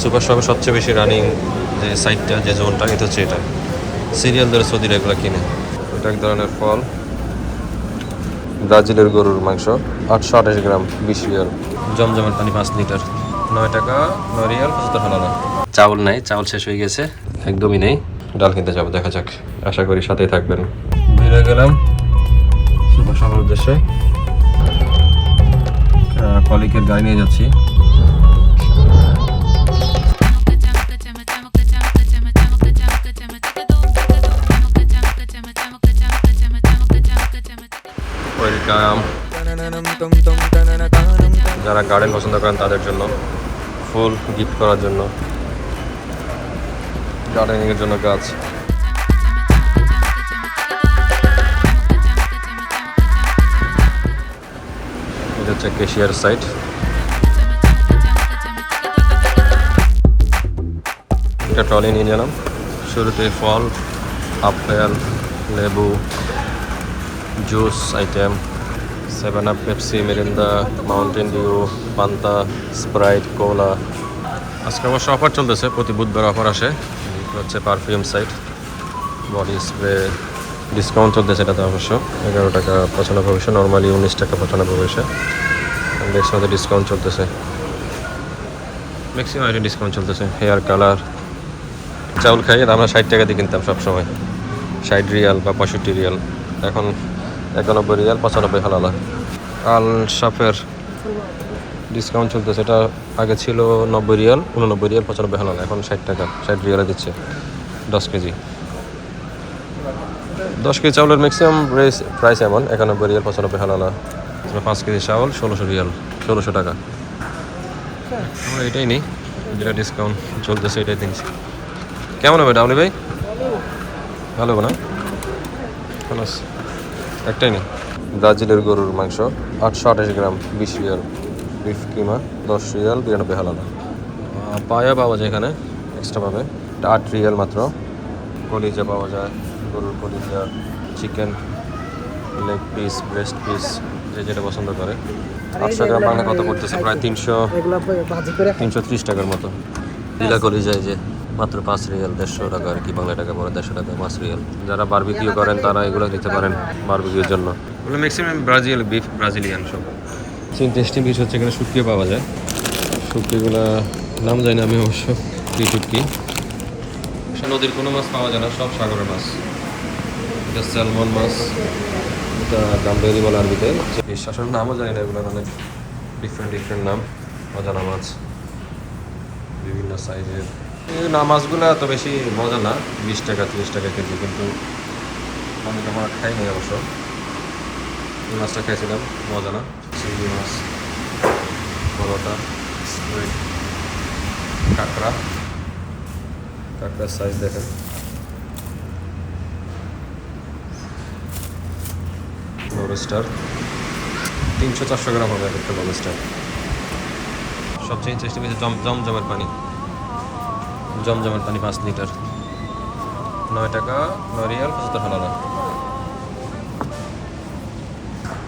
Super শপে সবচেয়ে বেশি রানিং যে সাইটটা যে জোনটা এটা হচ্ছে এটা। সিরিয়াল ধরে সৌদিরা এগুলো কিনে। এটা এক ধরনের ফল। ব্রাজিলের গরুর মাংস আটশো আঠাশ গ্রাম বিশ রিয়াল। জমজমের পানি পাঁচ লিটার। নয় টাকা নয় রিয়াল পঁচাত্তর হালালা চাউল নাই চাউল শেষ হয়ে গেছে একদমই নেই। ডাল কিনতে যাব দেখা যাক। আশা করি সাথেই থাকবেন। বের গেলাম সুপার শপের উদ্দেশ্যে। কলিকের গাড়ি নিয়ে যাচ্ছি। ওয়েলকাম যারা গার্ডেন পছন্দ করেন তাদের জন্য, ফুল গিফট করার জন্য, গার্ডেনিংয়ের জন্য গাছ। এটা হচ্ছে কেশিয়ার সাইট। একটা ট্রলি নিয়ে গেলাম শুরুতে ফল, আপেল, লেবু, juice, item. Seven up Pepsi Mirinda Mountain Dew Fanta Sprite cola আজকে অবশ্য অফার চলতেছে, প্রতি বুধবার অফার আসে। হচ্ছে perfume side body spray discount চলতেছে এটাতে অবশ্য। এগারো টাকা পঁচানব্বই পয়সা নর্মালি উনিশ টাকা পঁচানব্বই পয়সা মধ্যে ডিসকাউন্ট চলতেছে। ম্যাক্সিমাম আইটেম ডিসকাউন্ট চলতেছে। হেয়ার কালার চাউল খাই আর আমরা ষাট টাকা দিয়ে কিনতাম সবসময়। ষাট রিয়াল বা পঁয়ষট্টি রিয়াল। এখন একানব্বই রিয়াল, পঁচানব্বই হালালা আল সাফের ডিসকাউন্ট চলতেছে, এটা আগে ছিল নব্বই রিয়াল, উননব্বই রিয়াল, পঁচানব্বই হালালা, এখন ষাট টাকা, ষাট রিয়ালে দিচ্ছে, দশ কেজি। দশ কেজি চাউলের ম্যাক্সিমাম প্রাইস প্রাইস এমন, একানব্বই রিয়াল, পঁচানব্বই হালালা পাঁচ কেজি চাউল, ষোলোশো রিয়াল, ষোলোশো টাকা। আমরা এটাই নিই, যেটা ডিসকাউন্ট চলতেছে, এটাই কিনছি কেমন হবে, ডাবলি ভাই? ভালো হবে। একটাই নেই ব্রাজিলের গরুর মাংস, আটশো আঠাশ গ্রাম, বিশ রিয়াল। বিফ কিমা, দশ রিয়াল, বিরানব্বই হালালা। পায়া পাওয়া যায় এখানে এক্সট্রা পাবে। আট রিয়াল মাত্র। কলিজা পাওয়া যায়, গরুর কলিজা chicken leg piece breast piece যে যেটা পছন্দ করে। আটশো গ্রাম বাংলা কত পড়তেছে? প্রায় তিনশো তিনশো ত্রিশ টাকার মতো। দিলা কলিজা যে মাত্র পাঁচ রিয়াল দেড়শো টাকা আর কি বাংলা টাকা পরে দেড়শো টাকা পাঁচ রিয়াল। যারা বারবিকিউ করেন তারা এগুলো নিতে পারেন বারবিকিউর জন্য। ম্যাক্সিমাম ব্রাজিল বিফ ব্রাজিলিয়ান সব। ইন্টারেস্টিং কিছু হচ্ছে এখানে শুটকিও পাওয়া যায়। শুটকিগুলো নাম জানি না আমি অবশ্য কি শুটকি? নদীর কোনো মাছ পাওয়া যায় না সব সাগরের মাছ। এটা স্যালমন মাছ এটা গাম্বেরি বলে আরবিতে। বিশ্বাসের নামও জানি না এগুলোর অনেক ডিফারেন্ট ডিফারেন্ট নাম। অজানা মাছ। বিভিন্ন সাইজের এই মাছগুলো এত বেশি মজা না, বিশ টাকা, তিরিশ টাকা কেজি, কিন্তু আমি কখনো খাইনি অবশ্য। এই মাছটা খাইছিলাম, মজা না, চিংড়ি মাছ, পরোটা কাঁকড়া, কাঁকড়ার সাইজ দেখেন। লবস্টার তিনশো চারশো গ্রাম হবে এক একটা লবস্টার সবচেয়ে হচ্ছে জম জমজমের পানি। জমজমের পানি পাঁচ লিটার। নয় টাকা নয় রিয়াল পঁচাত্তর হালালা।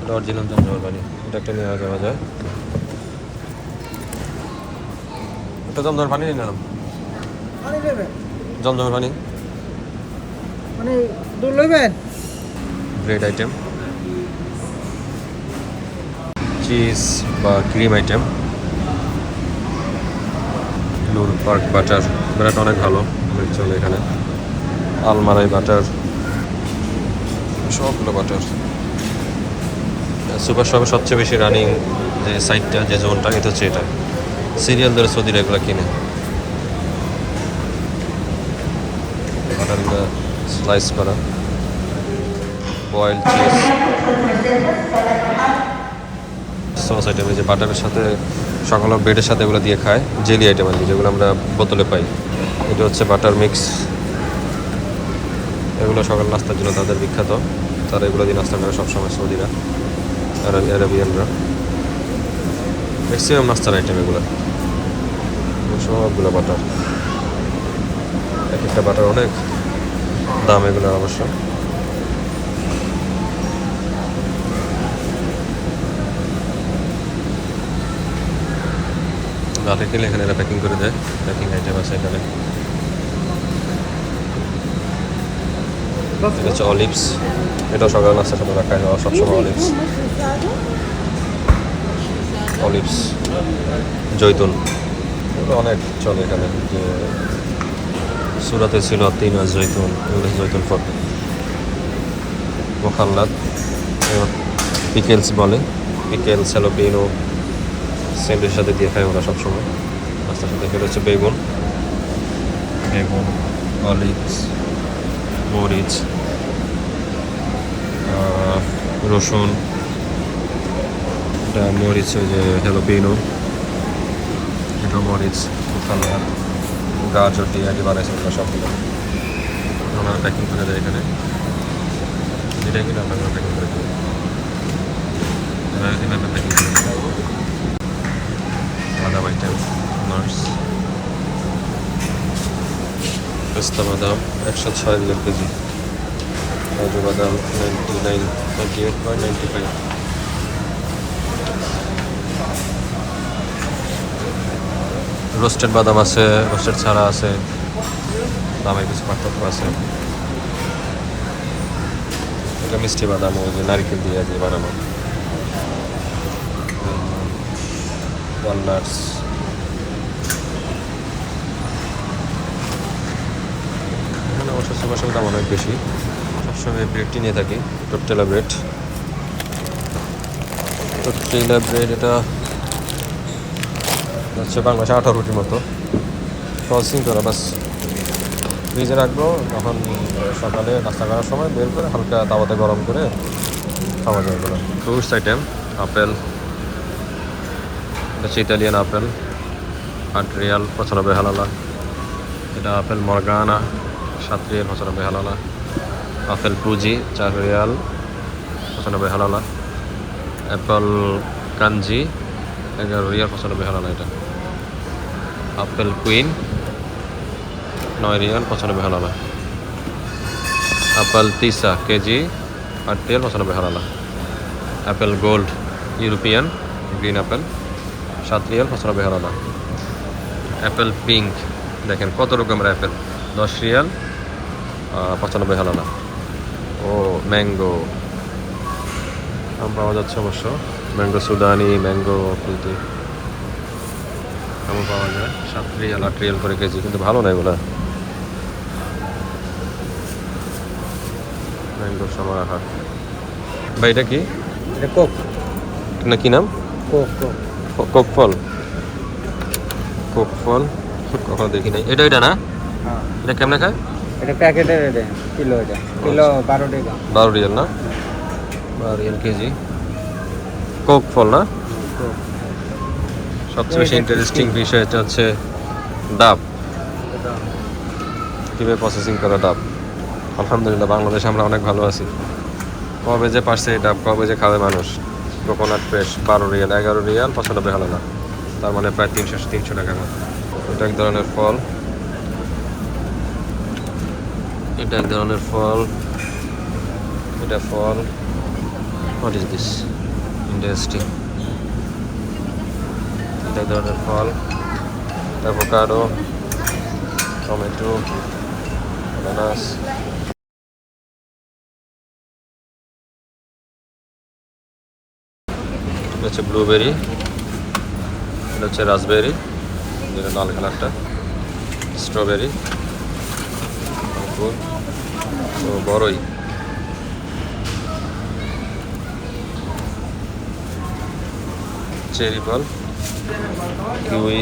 এটা অরিজিনাল জমজমের পানি। এটা একটা নেওয়া যাওয়া যায়। এটা জমজমের পানি নিয়ে নিলাম। জমজমের পানি। মানে দুধ লইবেন? ব্রেড আইটেম চিজ বা cream item Lurpak butter bread অনেক ভালো। চলে এখানে। Almarai butter. সবগুলো বাটার। সুপার শপে সবচেয়ে বেশি রানিং যে সাইটটা যে জোনটা এটা হচ্ছে এটা। সিরিয়াল ধরে সৌদিরা এগুলো কিনে। বাটারগুলো স্লাইস করা। বয়েল চিজ সস আইটেম যে বাটারের সাথে সকালে ব্রেডের সাথে এগুলো দিয়ে খায় জেলি আইটেম আর যেগুলো আমরা বোতলে পাই। এটা হচ্ছে বাটার মিক্স এগুলো সকাল নাস্তার জন্য তাদের বিখ্যাত। তারা এগুলো দিয়ে নাস্তা করে সবসময় সৌদিরা আরবি আরবিয়ানরা। ম্যাক্সিমাম নাস্তার আইটেম এগুলো। সবগুলো বাটার এক একটা বাটার অনেক। দাম এগুলো অবশ্য। রাতে খেলে এখানে এরা প্যাকিং করে দেয়। প্যাকিং আইটেম আছে এখানে। হচ্ছে অলিভস এটা সকাল নাস্তার সাথে রাখা হয় সবসময় অলিভস অলিভস জৈতুন। এগুলো অনেক চলে এখানে, যে সুরাতে ছিল তিন মাস জৈতুন, এগুলো জৈতুন ফল। মোখাল্লাদ পিকেলস বলে। পিকেলস হ্যালোপিনো স্যান্ডের সাথে দিয়ে খায় ওরা সবসময়। নাস্তার সাথে এটা হচ্ছে বেগুন বেগুন অলিভস মরিচ রসুন এটা মরিচ ওই যে হ্যালোপিনো এটা মরিচ কালার গাজর দিয়ে আগে বানাইছে ওগুলো সবগুলো। ওনারা প্যাকিং করে দেয় এখানে। এটা কিন্তু আপনারা প্যাকিং করে এভাবে প্যাকিং করে বাদাম আইটেম নার্স পেস্তা বাদাম একশো ছয় দিলের কেজি কাজু বাদাম ninety nine ninety eight point ninety five roasted বাদাম আছে রোস্টেড ছাড়া আছে দামের কিছু পার্থক্য আছে। এটা মিষ্টি বাদাম ওই যে নারিকেল দিয়ে দিয়ে বানানো। ওয়ালনাটস এখানে অবশ্য সময় দাম অনেক বেশি। সবসময় ব্রেডটি নিয়ে থাকি টোটেলা ব্রেড টোটেলা ব্রেড এটা হচ্ছে বাংলাদেশে আঠারো রুটির মতো। প্রসেসিং করা, বাস। ফ্রিজে রাখব, তখন সকালে নাস্তা করার সময় বের করে হালকা তাওয়াতে গরম করে খাওয়া যায় এগুলো। Fruits item apple. এটা হচ্ছে ইতালিয়ান আপেল আট রিয়াল পঁচানব্বই হালালা এটা আপেল মর্গানা সাত রিয়াল পঁচানব্বই হালালা আপেল পুজি চার রিয়াল পঁচানব্বই হালালা অ্যাপল কাঞ্জি এগারো রিয়াল পঁচানব্বই হালালা এটা আপেল কুইন নয় রিয়াল পঁচানব্বই হালালা আপেল তিসা কেজি আট রিয়াল পঁচানব্বই halala apple gold European green apple সাত রিয়াল পঁচানব্বই হালালা অ্যাপেল পিঙ্ক দেখেন কত রকমের অ্যাপেল দশ রিয়াল পঁচানব্বই হালালা ও ম্যাঙ্গো আম পাওয়া যাচ্ছে অবশ্য। ম্যাঙ্গো সুদানি ম্যাঙ্গো কুলতি আমও পাওয়া যায়। সাত রিয়াল আট রিয়াল করে কেজি কিন্তু ভালো না এগুলা। ম্যাঙ্গো সমাহার। ভাই এটা কি? এটা কোক না কি নাম? কোক কোক কোক ফল কোক ফল কখনো দেখি নাই। এটা এটা না? হ্যাঁ। এটা কেমনে খায়? এটা প্যাকেটের এটা কিলো এটা। কিলো বারো টাকা। বারো রিয়াল না? বারো রিয়াল কেজি। কোক ফল না সবচেয়ে বেশি ইন্টারেস্টিং বিষয় এটা হচ্ছে ডাব। কীভাবে প্রসেসিং করা ডাব? আলহামদুলিল্লাহ বাংলাদেশে আমরা অনেক ভালো আছি। কবে যে পারছে এই ডাব কবে যে খাবে মানুষ। কোকোনাট ফ্রেশ বারো রিয়াল, এগারো রিয়াল, পঁচানব্বই হলো না। তার মানে প্রায় তিনশো তিনশো মতো। এটা এক ধরনের ফল। এটা এক ধরনের ফল। এটা ফল। হোয়াট ইজ দিস ইন্টারেস্টিং এটা এক ধরনের ফল। অ্যাভোকাডো টমেটো আনানাস হচ্ছে ব্লুবেরি এটা হচ্ছে রাসবেরি যেটা লাল কালারটা স্ট্রবেরি বড়ই। চেরি ফল কিউই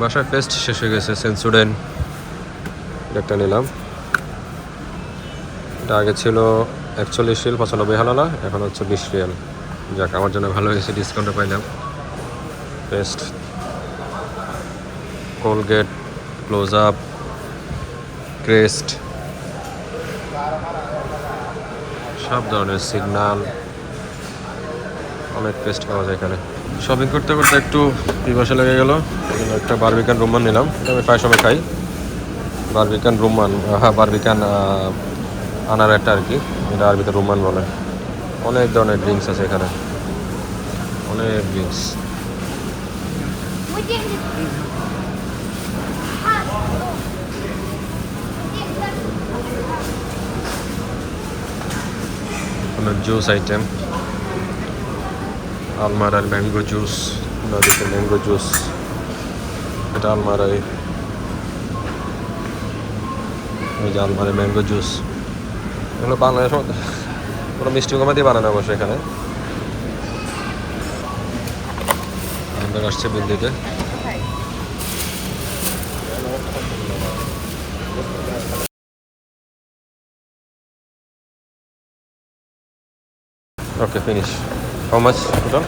বাসার পেস্ট শেষ হয়ে গেছে সেন্সুডেন একটা নিলাম। এটা আগে ছিল একচল্লিশ রিয়াল, পঁচানব্বই হালালা এখন হচ্ছে বিশ রিয়াল। যাক, আমার জন্য ভালো হয়েছে ডিসকাউন্টে পাইলাম। Paste Colgate close up Crest সব ধরনের সিগনাল অনেক পেস্ট পাওয়া যায় এখানে। শপিং করতে করতে একটু পিপাসা লেগে গেল। একটা বারবিকান রুমান নিলাম। আমি প্রায় সময় খাই। বারবিকান রুমান হ্যাঁ বারবিকান আনার একটা আর কি এটা আরবিতে রুমান বলে। অনেক ধরনের ড্রিঙ্কস আছে এখানে। অনেক ড্রিঙ্কস জুস আইটেম আলমারার ম্যাঙ্গো জুস নদীতে ম্যাঙ্গো জুস এটা আলমারায়। এই যে আলমারে ম্যাঙ্গো জুস এগুলো বাংলাদেশ মধ্যে পুরো মিষ্টি কুমা দিয়ে বানানো অবশ্য এখানে আমরা আসছে বিল দিতে Okay, finish. How much total?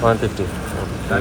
150.